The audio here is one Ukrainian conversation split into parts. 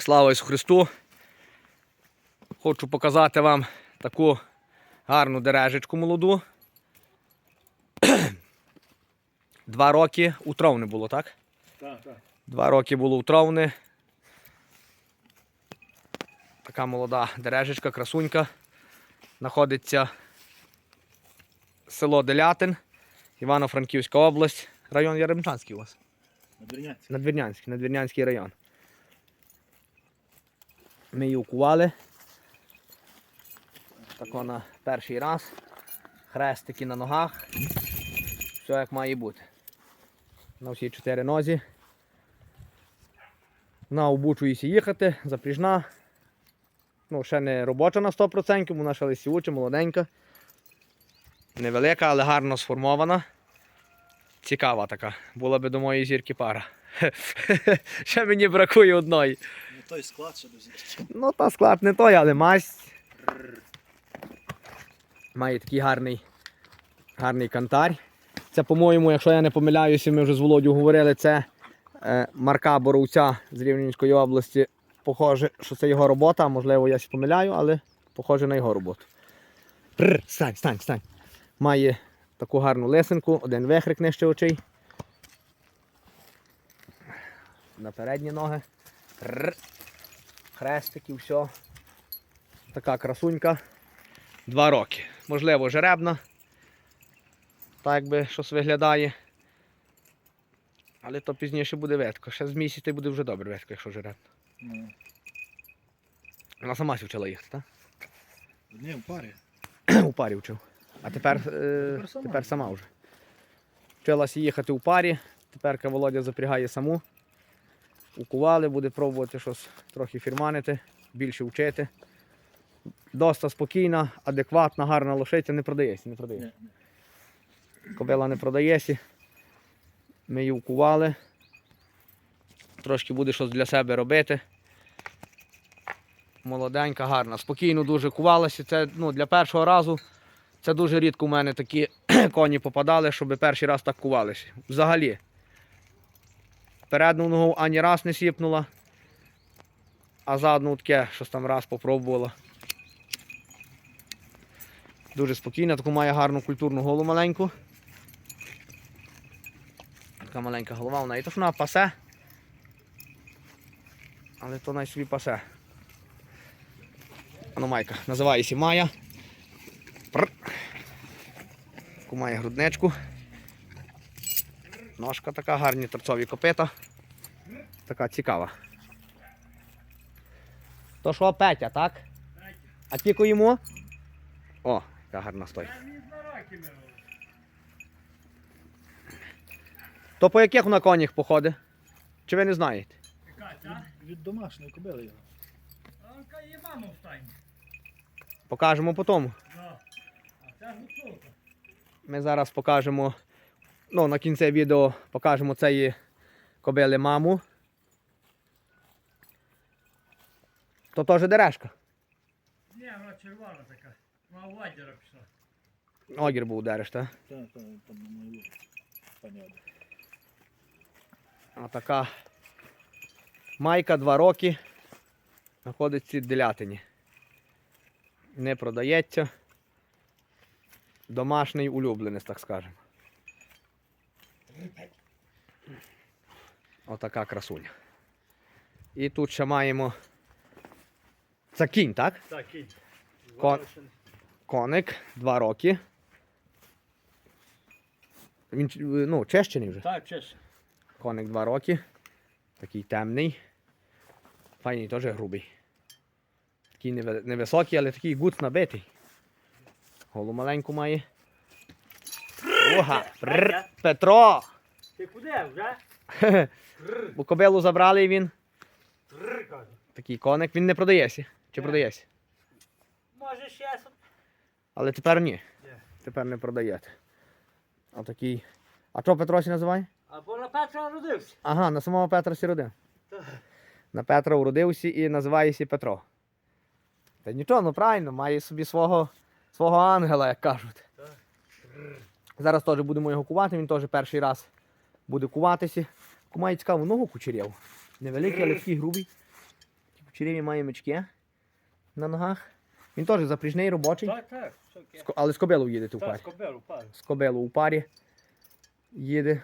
Слава Ісусу Христу! Хочу показати вам таку гарну дережечку молоду. Два роки у травни було, так? Так, так. Два роки було у травни. Така молода дережечка, красунька. Знаходиться село Делятин, Івано-Франківська область, район Яремчанський у вас. Надвірняці. Надвірнянський, Надвірнянський район. Ми її укували. Так вона перший раз. Хрестики на ногах. Все як має бути. На всі чотири нозі. Вона обучується їхати, запріжна. Ну, ще не робоча на 100%, вона ще лисівуча, молоденька. Невелика, але гарно сформована. Цікава така. Була би до моєї зірки пара. Ще мені бракує одної. Той склад ще зірки. Ну, та склад не той, але масть. Має такий гарний, гарний кантар. Це, по-моєму, якщо я не помиляюся, ми вже з Володю говорили, це е, марка Боровця з Рівненської області. Похоже, що це його робота, можливо, я ще помиляю, але похоже на його роботу. Прр, стань, стань, стань. Має таку гарну лисинку, один вихрик нижче очей. На передні ноги. Прр. Хрестики, все. Така красунька. Два роки. Можливо, жеребна. Так би щось виглядає. Але то пізніше буде ветко. Ще з місяця буде вже добре ветко, якщо жеребна. Ну, Вона сама вчила їхати, так? ні, в парі. у парі вчив. А тепер, е, Тепер сама. тепер сама вже. Вчилася їхати у парі, тепер Володя запрягає саму. Укували, буде пробувати щось трохи фірманити, більше вчити. Доста спокійна, адекватна, гарна лошиця, не продається, не продається. Кобила не продається. Ми її укували. Трошки буде щось для себе робити. Молоденька, гарна. Спокійно дуже кувалася. Це ну, для першого разу. Це дуже рідко у мене такі коні попадали, щоб перший раз так кувалися. Взагалі. Передну ногу ані раз не сіпнула, а задну таке, щось там раз попробувала. Дуже спокійна, таку має гарну культурну голову маленьку. Така маленька голова, вона і то вона пасе. Але то най собі пасе. Ану майка, називається Майя. Пр. Таку має грудничку. Ножка така, гарні торцові копита. Така цікава. То що Петя, так? А тільки йому? О, яка гарна стоїть. То по яких на конях походить? Чи ви не знаєте? Від домашньої кобили його. Покажемо по тому. Да. А це гуцулка. Ми зараз покажемо, ну, на кінці відео покажемо цієї кобили маму. То теж дерешка. Ні, вона червона така. Вона в ладіра пішла. Огір був дереш, так? Так, так, там на мою Оля. А така майка 2 роки. Знаходиться в делятині. Не продається. Домашній улюбленець, так скажемо. Отака красуня. І тут ще маємо. Це кінь, так? Так, кінь. Кон- Коник, 2 роки. Він ну, чещений вже. Так, чесно. Коник 2 роки. Такий темний. Файний теж грубий. Такий невисокий, але такий гуц набитий. Голу маленьку має. Ога! Пррр, Петро! Ти куди вже? Бо кобилу забрали і він. Тррр. Такий коник, він не продається. Чи Ні. продається? Може ще Але тепер ні. Ні. Тепер не продаєте. А такий. А що Петросі називає? Або на Петра родився. Ага, на самого Петра сі родив. Так. На Петра уродився і називається Петро. Та нічого, ну правильно, має собі свого, свого ангела, як кажуть. Так. Зараз теж будемо його кувати, він теж перший раз буде куватися. Має цікаву ногу кучеряв. Невеликий, але такий грубий. Череві має мечки на ногах. Він теж запріжний робочий, Так, так. Але з кобилою їдете в парі. з кобилу, у парі їде.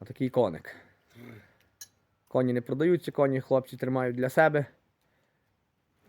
Отакий коник. Коні не продаються, коні хлопці тримають для себе,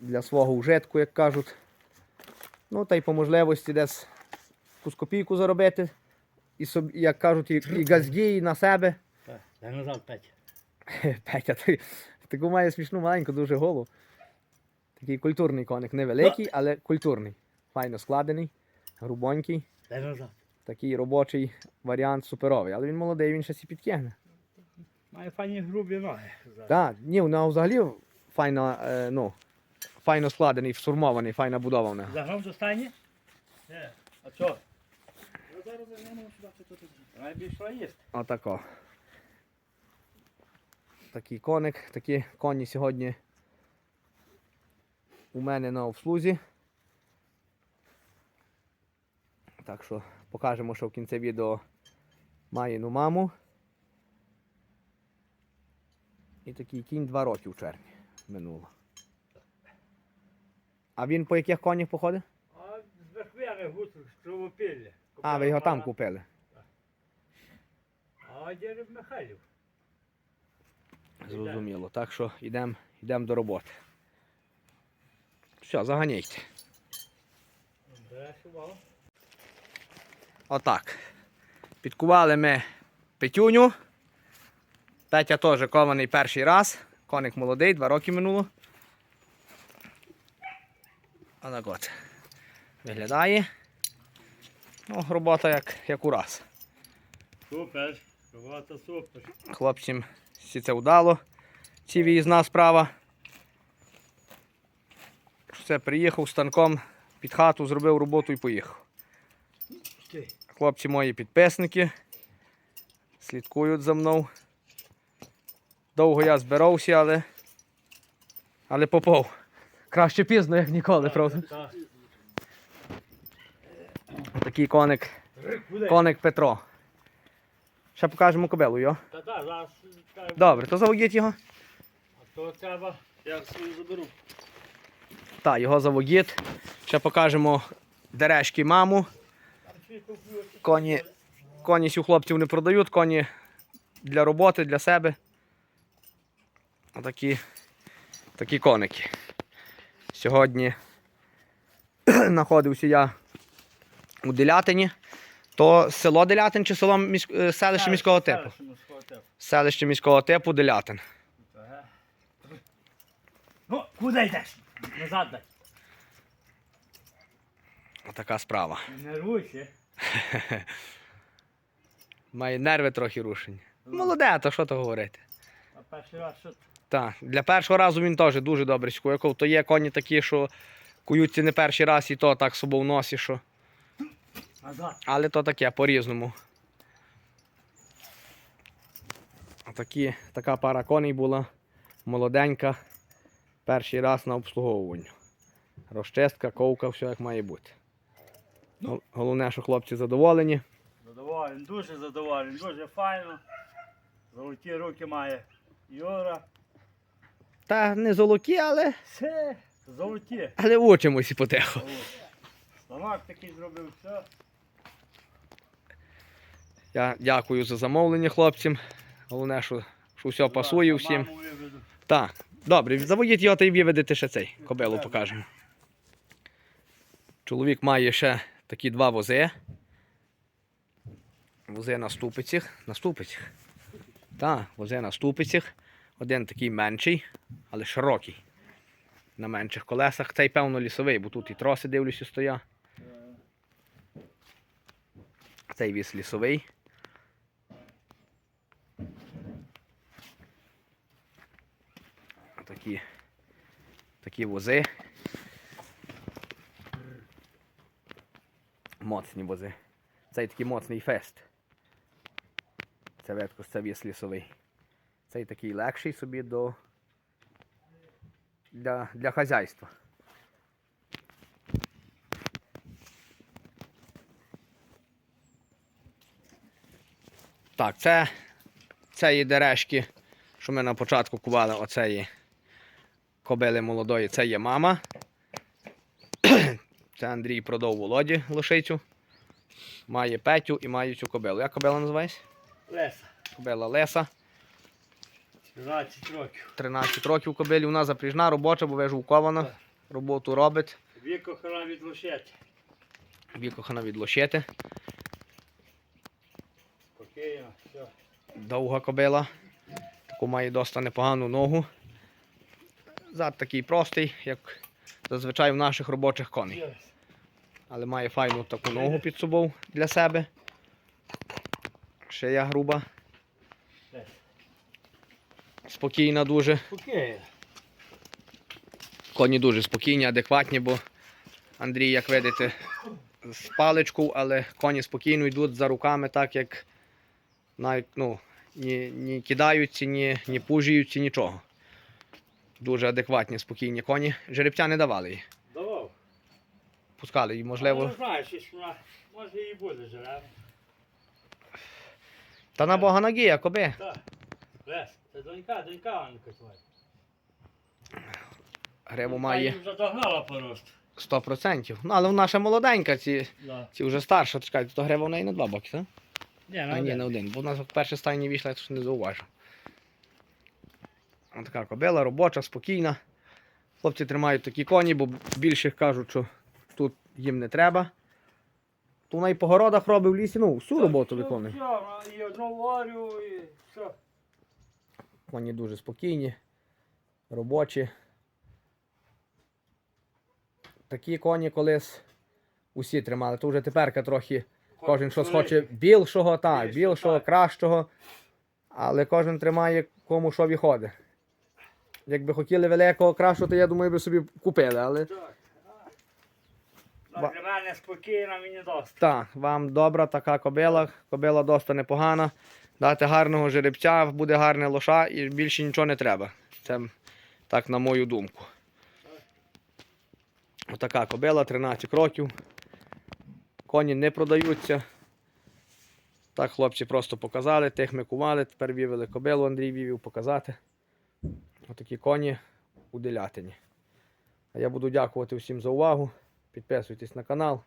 для свого вжитку, як кажуть. Ну, та й по можливості десь якусь копійку заробити. І, собі, як кажуть, і, і газді, і на себе. Так, дай назад, Петя. Петя, ти, таку має смішну маленьку, дуже голу. Такий культурний коник, невеликий, але культурний. Файно складений, грубонький. Дай назад. Такий робочий варіант суперовий. Але він молодий, він ще сі підтягне. Має файні грубі ноги. Так, ні, вона взагалі файно, е, ну, файно складений, сформований, файно будована. Загнав до стані? Де? А що? Зараз сюди, що тут. Отако. Такий коник, такі коні сьогодні у мене на обслузі. Так що покажемо, що в кінці відео має ну маму. І такий кінь 2 роки в червні минуло. А він по яких конях походить? А з верхвяни гусу, стровопілля. А, ви його там купили. А Дерев Михайлів. Зрозуміло. Так що йдемо йдем до роботи. Все, заганяйте. Отак. Підкували ми петюню. Петя теж кований перший раз. Коник молодий, два роки минуло. Отак от. Виглядає. Ну, робота як, як у раз. Супер. Робота супер. Хлопцям всі це вдало. Ці виїзна справа. Все, приїхав станком під хату, зробив роботу і поїхав. Хлопці мої підписники. Слідкують за мною. Довго я збирався, але. Але попав. Краще пізно, як ніколи, правда? Так. Такий коник. Коник Петро. Ще покажемо кобилу, йо. Та так, зараз. Добре, то заводіть його. А то треба. Я свою заберу. Так, його заводіть. Ще покажемо дерешки маму. Коні, коні сю хлопців не продають, коні для роботи, для себе. Отакі такі коники. Сьогодні знаходився я у Делятині. То село Делятин чи село місь... е, селище міського типу? Селище міського типу. Селище міського типу Делятин. Ну, куди йдеш? Назад дай. Отака справа. Не нервуйся. Має нерви трохи рушені. Молоде, то що то говорити. А перший раз що? Так, для першого разу він теж дуже добре скуєкав. То є коні такі, що куються не перший раз і то так собою в носі, що. Назад. Але то таке по-різному. Отакі, така пара коней була молоденька. Перший раз на обслуговуванню. Розчистка, ковка, все як має бути. Гол- Головне, що хлопці задоволені. Задоволений, дуже задоволений, дуже файно. Золоті руки має Юра. Та не золоті, але, Все, золоті. але учимося потихо. Станок такий зробив, все. Я дякую за замовлення хлопцям. Головне, що, що все пасує всім. Так, добре, заводіть його та й виведете ще цей. Кобилу покажемо. Чоловік має ще такі два вози. Вози на ступицях. На ступицях. Так, вози на ступицях. Один такий менший, але широкий. На менших колесах. Цей, певно, лісовий, бо тут і троси дивлюся стоять. Цей віз лісовий. Такі, такі вози. Моцні вози. Цей такий моцний фест. Це ветко, це віс лісовий. Цей такий легший собі до для, для хазяйства. Так, це, це є дерешки, що ми на початку кували оцеї кобили молодої, це є мама. Це Андрій продав Володі лошицю. Має Петю і має цю кобилу. Як кобила називається? Леса. Кобила Леса. 12 років. 13 років кобилі. Вона запріжна, робоча, бо вижувкована. Так. Роботу робить. Викохана від лошети. Вікохана від все. Довга кобила. Таку має досить непогану ногу. Зад такий простий, як зазвичай в наших робочих коней. Але має файну таку ногу під собою для себе. Шия груба. Спокійна дуже. Коні дуже спокійні, адекватні, бо Андрій, як видите, з паличку, але коні спокійно йдуть за руками, так як навіть ну, ні, ні кидаються, ні, ні пужіються, нічого. Дуже адекватні, спокійні коні. Жеребця не давали їй. Давав. Пускали її, Але можливо. не знаєш, що вона, може і буде жереб. Та на Бога ноги, коби. Так. Лес, це донька, донька Анка твоя. Гриву має їм Задогнала по росту. 100%. Ну, але вона ще молоденька, ці, Да. ці вже старша. Чекайте, то грива в неї на два боки, так? Ні, А ні, на один. Бо в нас перше стайні вийшла, я то ж не зауважив. Така кобила, робоча, спокійна. Хлопці тримають такі коні, бо більших кажуть, що тут їм не треба. То вона і по городах робить в лісі, ну, всю роботу виконує. Все, і одну варю, і все. Коні дуже спокійні, робочі. Такі коні колись усі тримали. То вже теперка трохи Кожен щось хоче більшого, так, більшого, кращого. Але кожен тримає кому що виходить. Якби хотіли великого, кращого, то я думаю, би собі купили. Але. Ба- Для мене спокійно, мені досить. так, вам добра така кобила, кобила досить непогана. Дати гарного жеребця, буде гарне лоша і більше нічого не треба. Це так на мою думку. Отака кобила, 13 років. Коні не продаються. Так хлопці просто показали, тих ми кували, тепер вівели кобилу, Андрій вівів показати. Отакі коні у делятині. А я буду дякувати всім за увагу. Підписуйтесь на канал,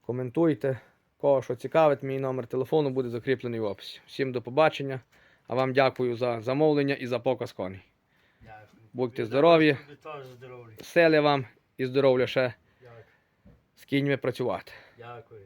коментуйте. Кого що цікавить, мій номер телефону буде закріплений в описі. Всім до побачення. А вам дякую за замовлення і за показ коней. Будьте здорові. Сили вам і здоров'я ще з кіньми працювати. Дякую.